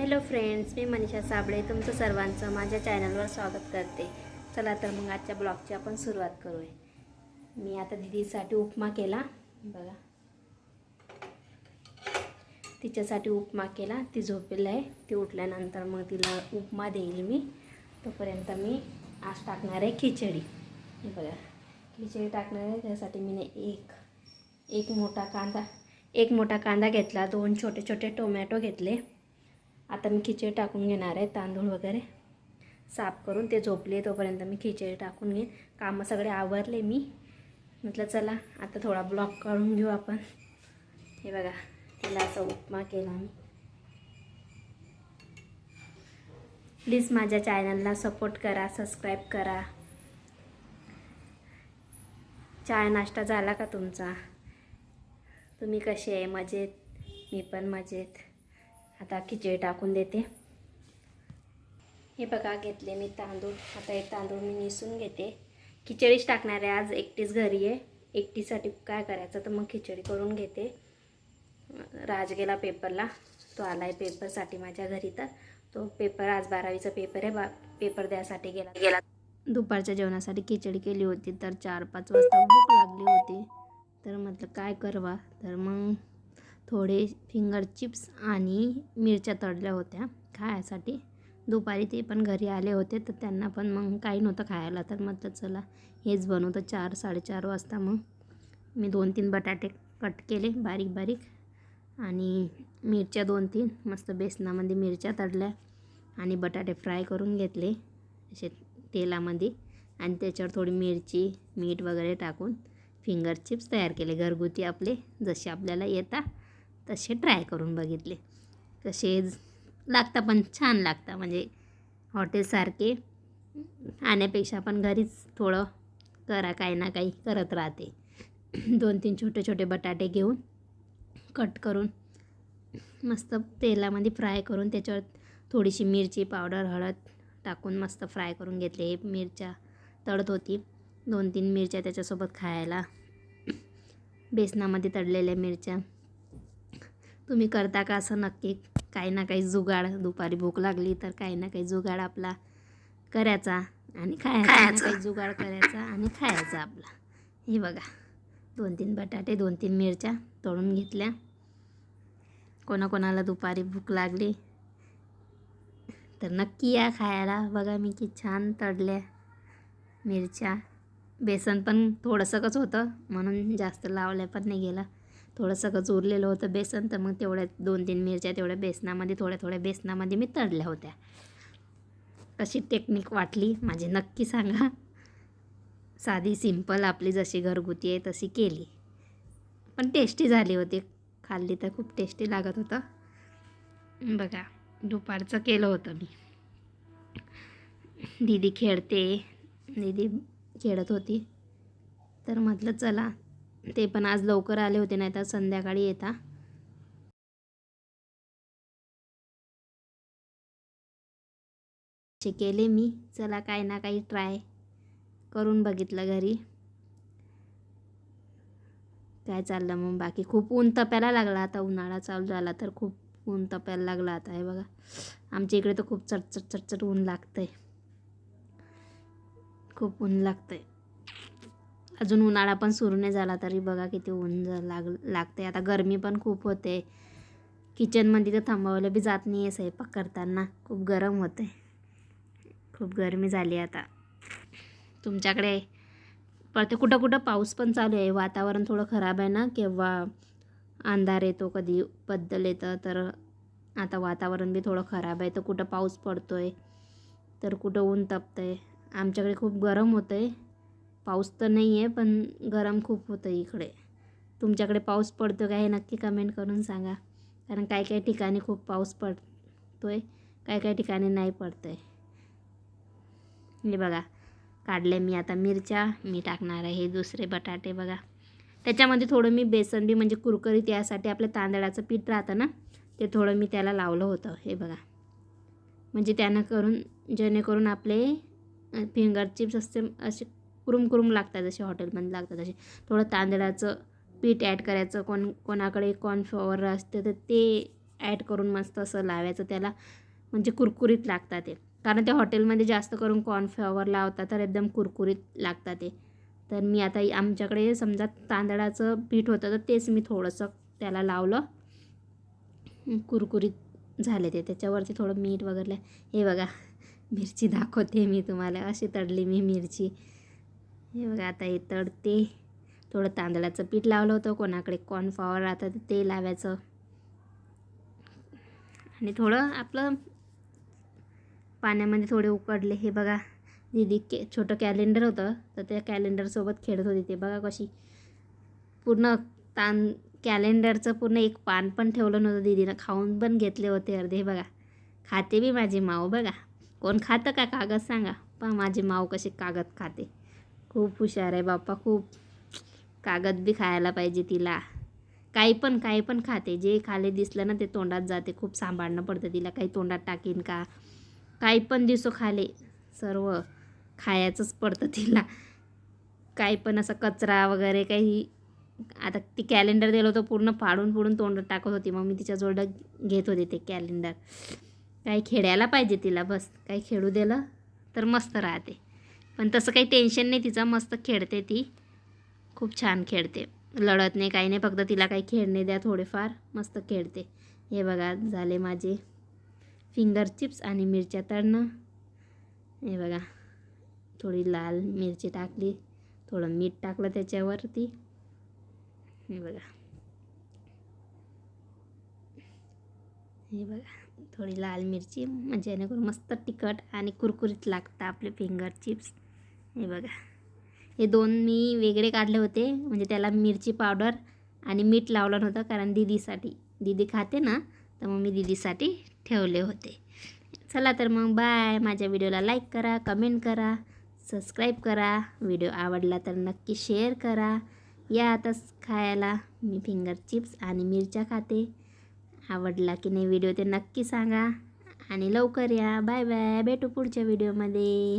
Hello friends मी मनीषा साबळे तुमचं सर्वांचं माझ्या चॅनलवर स्वागत करते. चला तर मग आजच्या ब्लॉगची आपण सुरुवात करूया. मी आता दिदीसाठी उपमा केला. बघा. तिच्यासाठी उपमा केला. ती झोपेल आहे. ती उठल्यानंतर मग तिला उपमा देईल मी. तोपर्यंत मी आज टाकणार आहे खिचडी. बघा. खिचडी टाकणार आहे. त्यासाठी मी एक एक मोठा कांदा एक मोठा कांदा घेतला. दोन छोटे छोटे टोमॅटो घेतले. आता मी खिचडी टाकून घेणार आहे तांदूळ वगैरे साफ करून. ते झोपले तोपर्यंत मी खिचडी टाकून घेईन. कामं सगळे आवरले मी. म्हटलं चला आता थोडा ब्लॉक काढून घेऊ आपण. हे बघा तिला असा उपमा केला मी. प्लीज माझ्या चॅनलला सपोर्ट करा सबस्क्राईब करा. चाय नाश्ता झाला का तुमचा? तुम्ही कसे आहे? मजेत? मी पण मजेत. आता खिचडी टाकून देते. हे बघा घेतले मी तांदूळ. आता एक तांदूळ मी निसून घेते. खिचडीच टाकणार आहे आज एकटीच घरी आहे. एकटीसाठी काय करायचं तर मग खिचडी करून घेते. राज गेला पेपरला. तो आला आहे पेपरसाठी माझ्या घरी तर. तो पेपर आज बारावीचा पेपर आहे. बा पेपर द्यासाठी गेला. गेला. दुपारच्या जेवणासाठी खिचडी केली होती. तर चार पाच वाजता भूक लागली होती. तर म्हटलं काय करवा? तर मग थोडे फिंगर चिप्स आणि मिरच्या तळल्या होत्या खायसाठी. दुपारी ते पण घरी आले होते तर त्यांना पण मग काही नव्हतं खायला. तर म्हटलं चला हेच बनवतं चार साडेचार वाजता मग. मी दोन तीन बटाटे कट केले बारीक बारीक आणि मिरच्या दोन तीन मस्त बेसनामध्ये मिरच्या तळल्या आणि बटाटे फ्राय करून घेतले असे तेलामध्ये. आणि त्याच्यावर थोडी मिरची मीठ वगैरे टाकून फिंगर चिप्स तयार केले. घरगुती आपले जसे आपल्याला येतात तसे ट्राय करून बघितले. तसे लागता पण छान लागतं. म्हणजे हॉटेलसारखे आणण्यापेक्षा पण घरीच थोडं करा काही ना काही करत राहते. दोन तीन छोटे छोटे बटाटे घेऊन कट करून मस्त तेलामध्ये फ्राय करून त्याच्यावर थोडीशी मिरची पावडर हळद टाकून मस्त फ्राय करून घेतले. हे मिरच्या तळत होती. दोन तीन मिरच्या त्याच्यासोबत खायला. बेसनामध्ये तळलेल्या मिरच्या तुम्ही करता का असं नक्की? काही ना काही जुगाड. दुपारी भूक लागली तर काही ना काही जुगाड आपला करायचा आणि खायचा. काही जुगाड करायचा आणि खायचा आपला. हे बघा. दोन तीन बटाटे दोन तीन मिरच्या तळून घेतल्या. कोणाकोणाला दुपारी भूक लागली तर नक्की या खायला. बघा मी की छान तळल्या मिरच्या. बेसन पण थोडंसंच होतं म्हणून जास्त लावल्या पण नाही गेला. थोडंसं उरलेलं होतं बेसन तर मग तेवढ्या दोन तीन मिरच्या तेवढ्या बेसनामध्ये थोड्या थोड्या बेसनामध्ये मी तळल्या होत्या. कशी टेक्निक वाटली. माझी नक्की सांगा. साधी सिंपल आपली जशी घरगुती आहे तशी केली. पण टेस्टी झाली होती. खाल्ली तर खूप टेस्टी लागत होतं. बघा दुपारचं केलं होतं मी. दीदी खेळते. दीदी खेळत होती. तर म्हटलं चला ते पण आज लवकर आले होते नाही तर संध्याकाळी येता. केले मी. चला काही ना काही ट्राय करून बघितलं घरी. काय चाललं मग बाकी? खूप ऊन तप्याला लागला आता उन्हाळा चालू झाला तर खूप ऊन तप्याला लागला आता हे बघा. आमच्या इकडे तर खूप चटचट चटचट ऊन लागतंय. खूप ऊन लागतंय. अजून उन्हाळा पण सुरू नाही झाला तरी बघा किती ऊन जा- लाग लागते आता गरमी पण खूप होते. किचनमध्ये तर थांबवलं बी जात नाही आहे स्वयंपाक करताना. खूप गरम होते खूप गरमी झाली आता. तुमच्याकडे परत कुठं कुठं पाऊस पण चालू आहे. वातावरण थोडं खराब आहे ना? केव्हा अंधार येतो कधी बद्दल येतं तर आता वातावरण बी थोडं खराब आहे. तर कुठं पाऊस पडतो आहे तर कुठं ऊन तापतं आहे आमच्याकडे खूप गरम होतं आहे पाऊस तर नाही आहे पण गरम खूप होतं इकडे. तुमच्याकडे पाऊस पडतो का हे नक्की कमेंट करून सांगा. कारण काही काही ठिकाणी खूप पाऊस पडतो आहे काही काही ठिकाणी नाही पडतं आहे हे बघा काढले मी आता मिरच्या मी टाकणार आहे हे दुसरे बटाटे बघा. त्याच्यामध्ये थोडं मी बेसन बी म्हणजे कुरकुरीत यासाठी आपलं तांदळाचं पीठ राहतं ना ते थोडं मी त्याला लावलं होतं हे बघा. म्हणजे त्यानं करून जेणेकरून आपले फिंगर चिप्स असते असे कुरुम कुरुम लागतात जसे हॉटेलमध्ये लागतात तसे. थोडं तांदळाचं पीठ ॲड करायचं कोण कोणाकडे कॉर्नफ्लॉवर असते तर ते ॲड करून मस्त असं लावायचं. त्याला म्हणजे कुरकुरीत लागतात ते. कारण ते हॉटेलमध्ये जास्त करून कॉर्नफ्लॉवर लावतात तर एकदम कुरकुरीत लागतात ते. तर मी आता आमच्याकडे समजा तांदळाचं पीठ होतं तर तेच मी थोडंसं त्याला लावलं. कुरकुरीत झाले ते. त्याच्यावरती थोडं मीठ वगैरे हे बघा मिरची दाखवते मी तुम्हाला. अशी तळली मी मिरची. हे बघा आता हे तडते. थोडं तांदळाचं पीठ लावलं होतं. कोणाकडे कॉर्नफ्लॉवर राहतं ते लावायचं. आणि थोडं आपलं पाण्यामध्ये थोडे उकडले. हे बघा दीदी के छोटं कॅलेंडर होतं. तर त्या कॅलेंडरसोबत खेळत होती ते. बघा कशी पूर्ण तान कॅलेंडरचं पूर्ण एक पान पण ठेवलं नव्हतं. दीदीनं खाऊन पण घेतले होते अर्धे. बघा खाते बी माझी माऊ. बघा कोण खातं का कागद सांगा. पण माझी माऊ कशी कागद खाते. खूप हुशार आहे बाप्पा खूप. कागद बी खायला पाहिजे तिला. काही पण काही पण खाते. जे खाले दिसलं ना ते तोंडात जाते. खूप सांभाळणं पडतं तिला. काही तोंडात टाकीन का? काही पण दिसो खाले. सर्व खायचंच पडतं तिला. काही पण असं कचरा वगैरे काही. आता ती कॅलेंडर दिलं होतं पूर्ण फाडून फोडून तोंडात टाकत होती. मग मी तिच्याजवळ घेत होते ते कॅलेंडर काही खेळायला पाहिजे तिला बस. काही खेळू दिलं तर मस्त राहते. पण तसं काही टेन्शन नाही तिचं मस्त खेळते ती. खूप छान खेळते. लढत नाही काही नाही फक्त तिला काही खेळणे द्या थोडेफार. मस्त खेळते. हे बघा झाले माझे फिंगर चिप्स आणि मिरच्या तळणं. हे बघा थोडी लाल मिरची टाकली. थोडं मीठ टाकलं त्याच्यावरती. हे बघा. हे बघा थोडी लाल मिरची म्हणजे जेणेकरून मस्त तिखट आणि कुरकुरीत लागतं आपले फिंगर चिप्स हे बघा. हे दोन मी वेगळे काढले होते. म्हणजे त्याला मिरची पावडर आणि मीठ लावलं नव्हतं कारण दीदीसाठी. दीदी खाते ना तर मग मी दीदीसाठी ठेवले होते. चला तर मग बाय माझ्या व्हिडिओला लाईक करा कमेंट करा सबस्क्राईब करा. व्हिडिओ आवडला तर नक्की शेअर करा. या आताच खायला मी फिंगर चिप्स आणि मिरच्या खाते. आवडला की नाही व्हिडिओ ते नक्की सांगा. आणि लवकर या. बाय बाय भेटू पुढच्या व्हिडिओमध्ये.